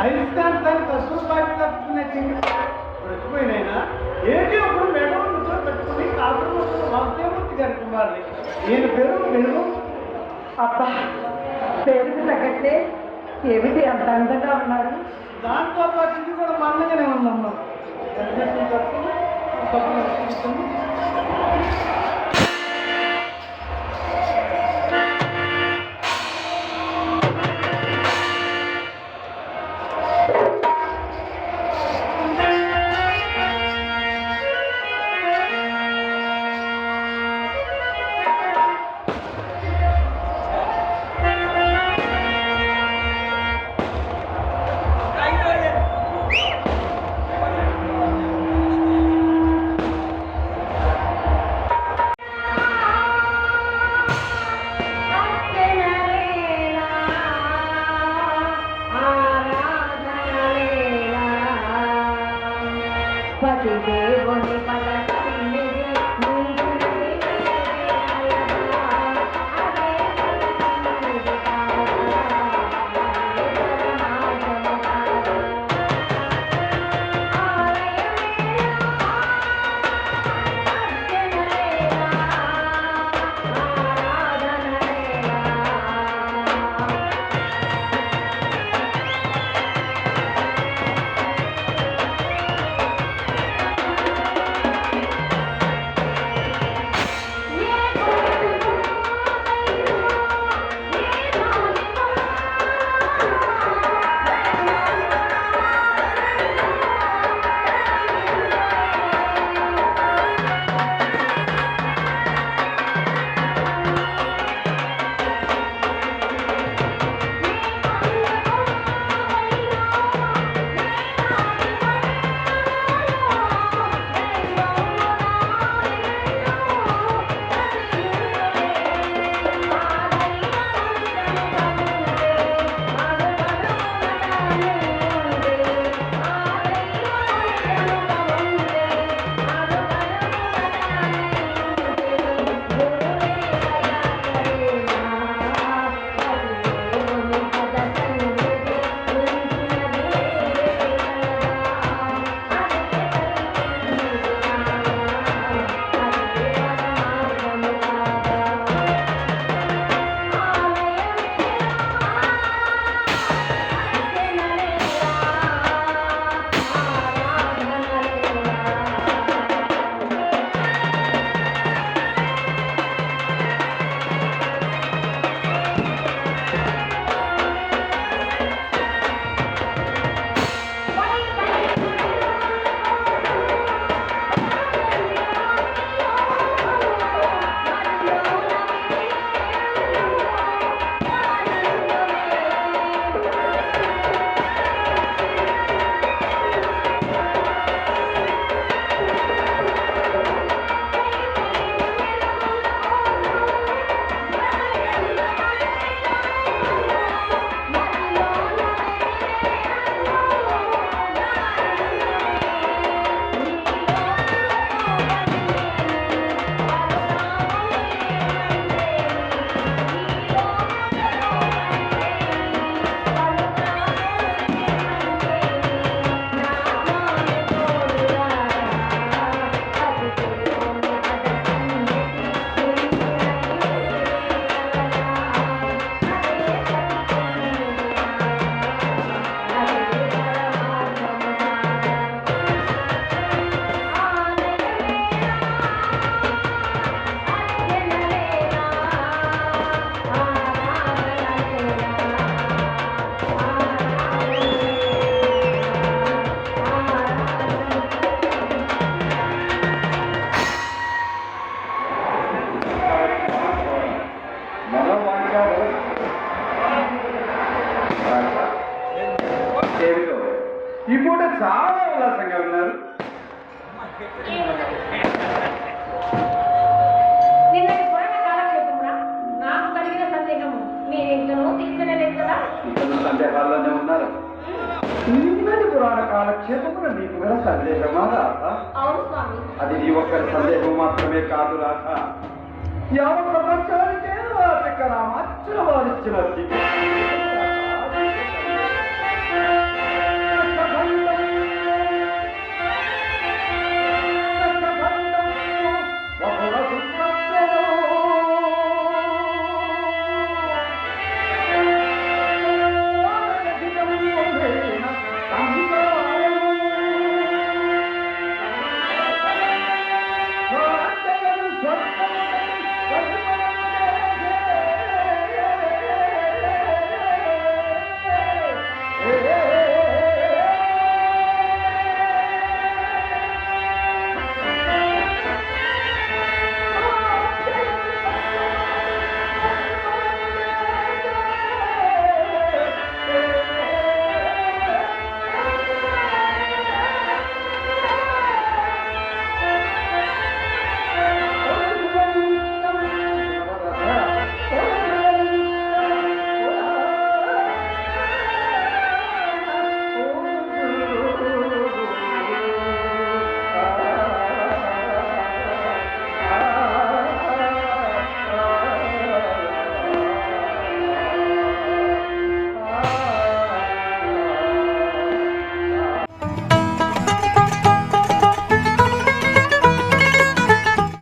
అయస్కాంతానికి కసులు పాటి తప్పుతున్నట్టు వచ్చిపోయినైనా ఏంటి అప్పుడు మేడం ముద్ర పెట్టుకుని కాపురం వాసుదేవమూర్తి గారి కుమారుని. ఈయన పేరు వెలుగు అబ్బా పేరుకు తగ్గట్లే ఏమిటి అంత అందంగా ఉన్నారు? దాంతో పాటు ఇది కూడా మందంగానే ఉందమ్మా. ఇతను సందేహాల్లోనే ఉన్నారు. నిన్నటి పురాణ కాలక్షేపమున నీకు గల సందేహమా రాధ? అది నీ ఒక్కరి సందేహం మాత్రమే కాదు రాధ. యావత్ ప్రపంచానికే తిక్కన మచ్చిన వాడిచ్చిన తిక్క